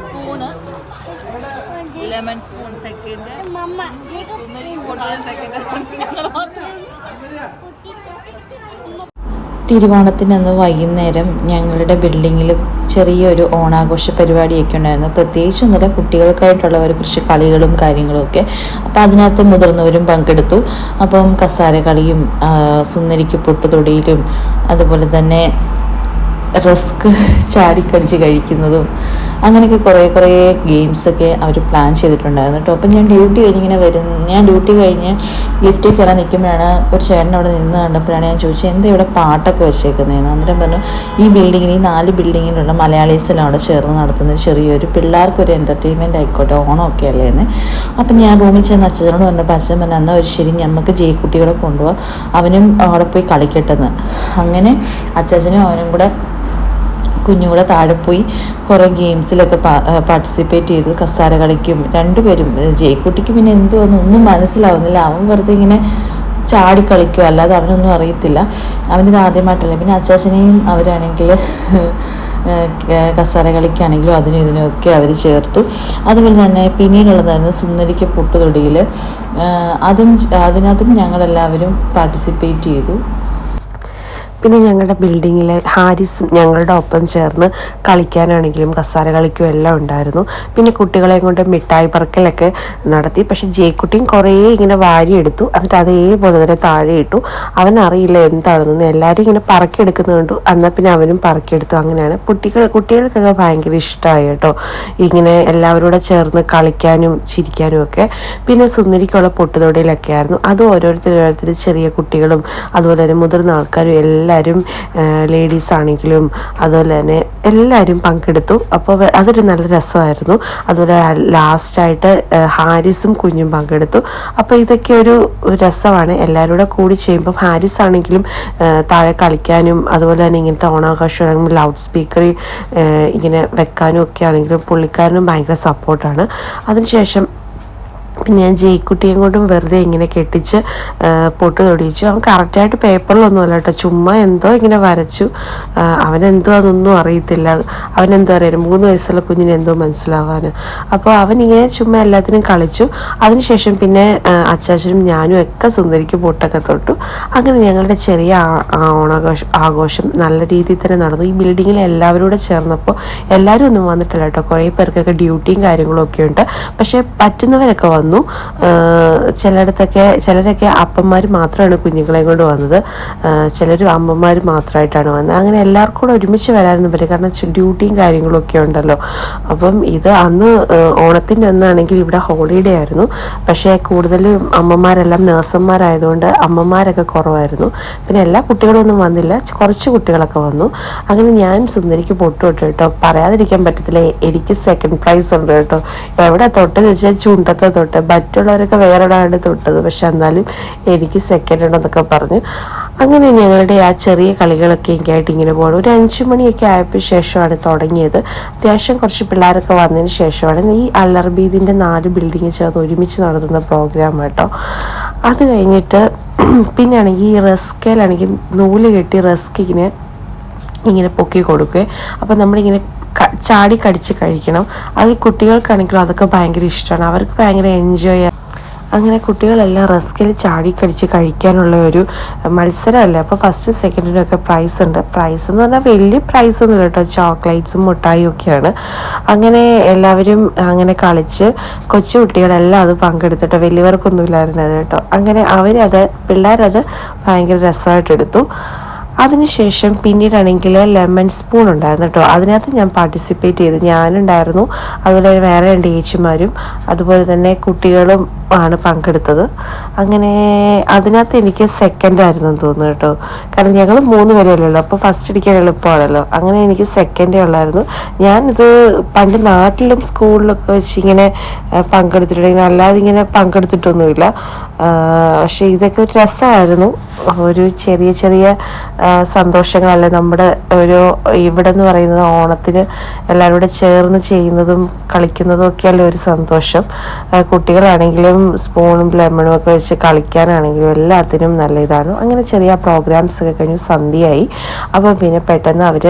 Spoon lemon spoon second second തിരുവോണത്തിന് അന്ന് വൈകുന്നേരം ഞങ്ങളുടെ ബിൽഡിങ്ങിൽ ചെറിയൊരു ഓണാഘോഷ പരിപാടിയൊക്കെ ഉണ്ടായിരുന്നു. പ്രത്യേകിച്ച് ഒന്നുമില്ല. കുട്ടികൾക്കായിട്ടുള്ള ഒരു കുറച്ച് കളികളും കാര്യങ്ങളും ഒക്കെ. അപ്പോൾ അതിനകത്ത് മുതിർന്നവരും പങ്കെടുത്തു. അപ്പം കസാര കളിയും സുന്ദരിക്ക് പൊട്ടുതൊടിയിലും അതുപോലെ തന്നെ റിസ്ക് ചാടിക്കടിച്ച് കഴിക്കുന്നതും അങ്ങനെയൊക്കെ കുറേ കുറേ ഗെയിംസൊക്കെ അവർ പ്ലാൻ ചെയ്തിട്ടുണ്ടായിരുന്നു കേട്ടോ. അപ്പം ഞാൻ ഡ്യൂട്ടി കഴിഞ്ഞിങ്ങനെ വരും. ഞാൻ ഡ്യൂട്ടി കഴിഞ്ഞ് ലിഫ്റ്റിൽ കയറാൻ നിൽക്കുമ്പോഴാണ് ഒരു ചേട്ടൻ അവിടെ നിന്ന് കണ്ടപ്പോഴാണ് ഞാൻ ചോദിച്ചത് എന്താ ഇവിടെ പാട്ടൊക്കെ വെച്ചേക്കുന്നതെന്ന് അന്നേരം പറഞ്ഞു ഈ ബിൽഡിങ്ങിൽ ഈ നാല് ബിൽഡിങ്ങിലുള്ള മലയാളീസെല്ലാം അവിടെ ചേർന്ന് നടത്തുന്ന ചെറിയൊരു പിള്ളേർക്കൊരു എന്റർടൈൻമെന്റ് ആയിക്കോട്ടെ ഓണമൊക്കെ അല്ലേ എന്ന് അപ്പം ഞാൻ റൂമിൽ ചെന്ന് അച്ഛനോട് പറഞ്ഞപ്പോൾ അച്ഛൻ പറഞ്ഞു എന്നാൽ ഒരു ശരി നമുക്ക് കുട്ടികളെ കൊണ്ടുപോകാം അവനും അവിടെ പോയി കളിക്കട്ടെന്ന്. അങ്ങനെ അച്ചാച്ചനും അവനും കൂടെ കുഞ്ഞുകൂടെ താഴെ പോയി കുറേ ഗെയിംസിലൊക്കെ പാർട്ടിസിപ്പേറ്റ് ചെയ്തു. കസാര കളിക്കും. രണ്ടുപേരും ജയ്ക്കുട്ടിക്ക് പിന്നെ എന്തോന്ന് ഒന്നും മനസ്സിലാവുന്നില്ല. അവൻ വെറുതെ ഇങ്ങനെ ചാടി കളിക്കുക അല്ലാതെ അവനൊന്നും അറിയത്തില്ല. അവനിത് ആദ്യമായിട്ടല്ല. പിന്നെ അച്ചാച്ചനെയും അവരാണെങ്കിൽ കസാര കളിക്കാണെങ്കിലും അതിനും ഇതിനുമൊക്കെ അവർ ചേർത്തു. അതുപോലെ തന്നെ പിന്നീടുള്ളതായിരുന്നു സുന്ദരിക്ക് പൊട്ടുതൊടിയിൽ അതും അതിനകത്തും ഞങ്ങളെല്ലാവരും പാർട്ടിസിപ്പേറ്റ് ചെയ്തു. പിന്നെ ഞങ്ങളുടെ ബിൽഡിങ്ങിലെ ഹാരിസും ഞങ്ങളുടെ ഒപ്പം ചേർന്ന് കളിക്കാനാണെങ്കിലും കസാര കളിക്കും എല്ലാം ഉണ്ടായിരുന്നു. പിന്നെ കുട്ടികളെ കൊണ്ട് മിഠായി പറക്കലൊക്കെ നടത്തി. പക്ഷെ ജേക്കുട്ടിയും കുറേ ഇങ്ങനെ വാരിയെടുത്തു. എന്നിട്ട് അതേപോലെ തന്നെ താഴെ ഇട്ടു. അവനറിയില്ല എന്താണെന്ന് എല്ലാവരും ഇങ്ങനെ പറക്കിയെടുക്കുന്നത് കണ്ടു. എന്നാൽ പിന്നെ അവനും പറക്കിയെടുത്തു. അങ്ങനെയാണ്. കുട്ടികൾ കുട്ടികൾക്കൊക്കെ ഭയങ്കര ഇഷ്ടമായി കേട്ടോ. ഇങ്ങനെ എല്ലാവരോടെ ചേർന്ന് കളിക്കാനും ചിരിക്കാനും ഒക്കെ. പിന്നെ സുന്ദരിക്കുള്ള പൊട്ടുതൊടിയിലൊക്കെ ആയിരുന്നു. അത് ഓരോരുത്തരോരുത്തർ ചെറിയ കുട്ടികളും അതുപോലെ തന്നെ മുതിർന്ന ആൾക്കാരും എല്ലാവരും ലേഡീസ് ആണെങ്കിലും അതുപോലെ തന്നെ എല്ലാവരും പങ്കെടുത്തു. അപ്പോൾ അതൊരു നല്ല രസമായിരുന്നു. അതുപോലെ ലാസ്റ്റായിട്ട് ഹാരിസും കുഞ്ഞും പങ്കെടുത്തു. അപ്പോൾ ഇതൊക്കെ ഒരു രസമാണ്. എല്ലാവരും കൂടെ കൂടി ചെയ്യുമ്പോൾ ഹാരിസ് ആണെങ്കിലും താഴെ കളിക്കാനും അതുപോലെ തന്നെ ഇങ്ങനത്തെ ഓണാഘോഷം ലൗഡ് സ്പീക്കർ ഇങ്ങനെ വെക്കാനും ഒക്കെ ആണെങ്കിലും പുള്ളിക്കാരനും ഭയങ്കര സപ്പോർട്ടാണ് അതിനുശേഷം ഞാൻ ജയിക്കുട്ടിയും കൊണ്ടും വെറുതെ ഇങ്ങനെ കെട്ടിച്ച് പൊട്ട് തൊടിയിച്ചു. അവൻ കറക്റ്റായിട്ട് പേപ്പറിലൊന്നും അല്ല കേട്ടോ. ചുമ്മാ എന്തോ ഇങ്ങനെ വരച്ചു. അവനെന്തോ അതൊന്നും അറിയത്തില്ല. അവനെന്തോ അറിയാനും മൂന്ന് വയസ്സുള്ള കുഞ്ഞിന് എന്തോ മനസ്സിലാവാൻ അപ്പോൾ അവൻ ഇങ്ങനെ ചുമ്മാ എല്ലാത്തിനും കളിച്ചു. അതിനുശേഷം പിന്നെ അച്ചാച്ചനും ഞാനും ഒക്കെ സുന്ദരിക്ക് പൊട്ടൊക്കെ തൊട്ടു. അങ്ങനെ ഞങ്ങളുടെ ചെറിയ ഓണാഘോഷം ആഘോഷം നല്ല രീതിയിൽ തന്നെ നടന്നു. ഈ ബിൽഡിങ്ങിൽ എല്ലാവരും കൂടെ ചേർന്നപ്പോൾ എല്ലാവരും ഒന്നും വന്നിട്ടില്ല കേട്ടോ. കുറേ പേർക്കൊക്കെ ഡ്യൂട്ടിയും കാര്യങ്ങളും ഒക്കെ ഉണ്ട്. പക്ഷേ പറ്റുന്നവരൊക്കെ വന്നു. ആഹ് ചിലയിടത്തൊക്കെ ചിലരൊക്കെ അപ്പന്മാർ മാത്രമാണ് കുഞ്ഞുങ്ങളെ കൊണ്ട് വന്നത്. ചിലർ അമ്മമാർ മാത്രമായിട്ടാണ് വന്നത്. അങ്ങനെ എല്ലാവർക്കും കൂടെ ഒരുമിച്ച് വരാനൊന്നും പറ്റില്ല. കാരണം ഡ്യൂട്ടിയും കാര്യങ്ങളും ഒക്കെ ഉണ്ടല്ലോ. അപ്പം ഇത് അന്ന് ഓണത്തിന്റെ അന്നാണെങ്കിൽ ഇവിടെ ഹോളിഡേ ആയിരുന്നു. പക്ഷേ കൂടുതലും അമ്മമാരെല്ലാം നേഴ്സന്മാരായതുകൊണ്ട് അമ്മമാരൊക്കെ കുറവായിരുന്നു. പിന്നെ എല്ലാ കുട്ടികളൊന്നും വന്നില്ല. കുറച്ച് കുട്ടികളൊക്കെ വന്നു. അങ്ങനെ ഞാൻ സുന്ദരിക്ക് പൊട്ടു തൊട്ട് കേട്ടോ. പറയാതിരിക്കാൻ പറ്റത്തില്ല. എനിക്ക് സെക്കൻഡ് പ്രൈസ് ഉണ്ട് കേട്ടോ. എവിടെ തൊട്ട് ചോദിച്ചാൽ ചുണ്ടത്തെ തൊട്ട് മറ്റുള്ളവരൊക്കെ വേറെ തൊട്ടത്. പക്ഷെ എന്നാലും എനിക്ക് സെക്കൻഡ് ഉണ്ടെന്നൊക്കെ പറഞ്ഞു അങ്ങനെ ഞങ്ങളുടെ ആ ചെറിയ കളികളൊക്കെ ആയിട്ട് ഇങ്ങനെ പോകണം ഒരു അഞ്ച് മണിയൊക്കെ ആയപ്പോൾ ശേഷമാണ് തുടങ്ങിയത്. അത്യാവശ്യം കുറച്ച് പിള്ളേരൊക്കെ വന്നതിന് ശേഷമാണ് ഈ അല്ലർബീദിന്റെ നാല് ബിൽഡിങ് ചേർന്ന് ഒരുമിച്ച് നടത്തുന്ന പ്രോഗ്രാം കേട്ടോ. അത് കഴിഞ്ഞിട്ട് പിന്നെയാണെങ്കിൽ ഈ റെസ്കയിലാണെങ്കിൽ നൂൽ കെട്ടി റെസ്കിങ്ങനെ ഇങ്ങനെ പൊക്കി കൊടുക്കുക അപ്പം നമ്മളിങ്ങനെ ചാടി കടിച്ച് കഴിക്കണം. അത് കുട്ടികൾക്കാണെങ്കിലും അതൊക്കെ ഭയങ്കര ഇഷ്ടമാണ്. അവർക്ക് ഭയങ്കര എൻജോയ് അങ്ങനെ കുട്ടികളെല്ലാം റസ്കിൽ ചാടി കടിച്ച് കഴിക്കാനുള്ള ഒരു മത്സരമല്ലേ. അപ്പോൾ ഫസ്റ്റ് സെക്കൻഡിനും ഒക്കെ പ്രൈസ് ഉണ്ട്. പ്രൈസ് എന്ന് പറഞ്ഞാൽ വലിയ പ്രൈസ് ഒന്നും കേട്ടോ. ചോക്ലേറ്റ്സും മുട്ടായും ഒക്കെയാണ്. അങ്ങനെ എല്ലാവരും അങ്ങനെ കളിച്ച് കൊച്ചു കുട്ടികളെല്ലാം അത് പങ്കെടുത്തിട്ടോ വലിയവർക്കൊന്നും ഇല്ലായിരുന്നത് കേട്ടോ. അങ്ങനെ അവരത് പിള്ളേരത് ഭയങ്കര രസമായിട്ട് എടുത്തു അതിനുശേഷം പിന്നീടാണെങ്കിൽ ലെമൺ സ്പൂൺ ഉണ്ടായിരുന്നു കേട്ടോ. അതിനകത്ത് ഞാൻ പാർട്ടിസിപ്പേറ്റ് ചെയ്തു. ഞാനുണ്ടായിരുന്നു. അതുപോലെ വേറെ രണ്ട് ഏച്ചിമാരും അതുപോലെ തന്നെ കുട്ടികളും ആണ് പങ്കെടുത്തത്. അങ്ങനെ അതിനകത്ത് എനിക്ക് സെക്കൻഡ് ആയിരുന്നു തോന്നുന്നു കേട്ടോ. കാരണം ഞങ്ങൾ മൂന്ന് ഉള്ളൂ. അപ്പോൾ ഫസ്റ്റ് അടിക്കാൻ എളുപ്പമാണല്ലോ. അങ്ങനെ എനിക്ക് സെക്കൻഡേ ഉള്ളായിരുന്നു. ഞാനിത് പണ്ട് നാട്ടിലും സ്കൂളിലൊക്കെ വെച്ച് ഇങ്ങനെ പങ്കെടുത്തിട്ടുണ്ടെങ്കിൽ അല്ലാതെ ഇങ്ങനെ പങ്കെടുത്തിട്ടൊന്നുമില്ല. പക്ഷേ ഇതൊക്കെ ഒരു രസമായിരുന്നു. ഒരു ചെറിയ ചെറിയ സന്തോഷങ്ങളല്ലേ നമ്മുടെ ഒരു ഇവിടെ എന്ന് പറയുന്നത് ഓണത്തിന് എല്ലാവരും കൂടെ ചേർന്ന് ചെയ്യുന്നതും കളിക്കുന്നതും ഒക്കെയല്ലേ ഒരു സന്തോഷം. കുട്ടികളാണെങ്കിലും എല്ലാത്തിനും സ്പൂണും ലെമണും ഒക്കെ വെച്ച് കളിക്കാനാണെങ്കിലും എല്ലാത്തിനും നല്ല ഇതാണ് അങ്ങനെ ചെറിയ പ്രോഗ്രാംസ് ഒക്കെ കഴിഞ്ഞ് സന്ധ്യയായി. അപ്പോൾ പിന്നെ പെട്ടെന്ന് അവർ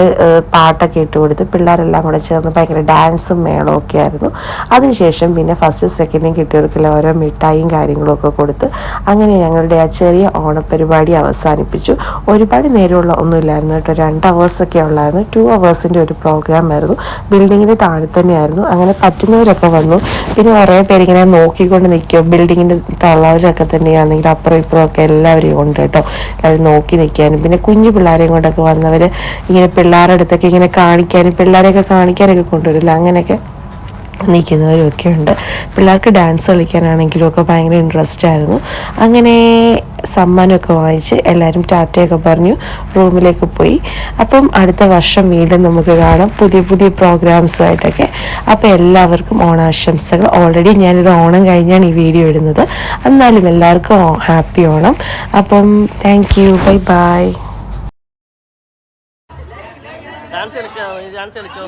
പാട്ടൊക്കെ ഇട്ട് കൊടുത്ത് പിള്ളേരെല്ലാം കൂടെ ചേർന്ന് ഭയങ്കര ഡാൻസും മേളവും ഒക്കെ ആയിരുന്നു. അതിനുശേഷം പിന്നെ ഫസ്റ്റ് സെക്കൻഡും കിട്ടിയവർക്കെല്ലാം ഓരോ മിഠായിയും കാര്യങ്ങളും ഒക്കെ കൊടുത്ത് അങ്ങനെ ഞങ്ങളുടെ ആ ചെറിയ ഓണപരിപാടി അവസാനിപ്പിച്ചു. ഒരുപാട് നേരമുള്ള ഒന്നുമില്ലായിരുന്നു കേട്ടോ. രണ്ട് അവേഴ്സൊക്കെ ഉള്ളായിരുന്നു. ടു അവേഴ്സിന്റെ ഒരു പ്രോഗ്രാം ആയിരുന്നു. ബിൽഡിങ്ങിന്റെ താഴെ തന്നെയായിരുന്നു. അങ്ങനെ പറ്റുന്നവരൊക്കെ വന്നു. പിന്നെ കുറേ പേരിങ്ങനെ നോക്കിക്കൊണ്ട് നിൽക്കും ബിൽഡിങ്ങിന്റെ തള്ളവരൊക്കെ തന്നെയാണെങ്കിൽ അപ്പുറം ഇപ്പുറം ഒക്കെ എല്ലാവരെയും ഉണ്ട് കേട്ടോ. എല്ലാവരും നോക്കി നിൽക്കാനും. പിന്നെ കുഞ്ഞു പിള്ളേരെയും കൊണ്ടൊക്കെ വന്നവർ ഇങ്ങനെ പിള്ളേരുടെ അടുത്തൊക്കെ ഇങ്ങനെ കാണിക്കാനും പിള്ളേരെയൊക്കെ കാണിക്കാനൊക്കെ കൊണ്ടുവരില്ല അങ്ങനെയൊക്കെ? നിൽക്കുന്നവരും ഒക്കെ ഉണ്ട് പിള്ളേർക്ക് ഡാൻസ് കളിക്കാനാണെങ്കിലും ഒക്കെ ഭയങ്കര ഇൻട്രസ്റ്റ് ആയിരുന്നു. അങ്ങനെ സമ്മാനമൊക്കെ വാങ്ങിച്ച് എല്ലാവരും ടാറ്റയൊക്കെ പറഞ്ഞു റൂമിലേക്ക് പോയി. അപ്പം അടുത്ത വർഷം വീണ്ടും നമുക്ക് കാണാം പുതിയ പുതിയ പ്രോഗ്രാംസുമായിട്ടൊക്കെ അപ്പോൾ എല്ലാവർക്കും ഓണാശംസകൾ. ഓൾറെഡി ഞാനിത് ഓണം കഴിഞ്ഞാണ് ഈ വീഡിയോ ഇടുന്നത്. എന്നാലും എല്ലാവർക്കും ഹാപ്പി ഓണം. അപ്പം thank you bye bye dance കളിച്ചോ? ഡാൻസ് കളിച്ചോ?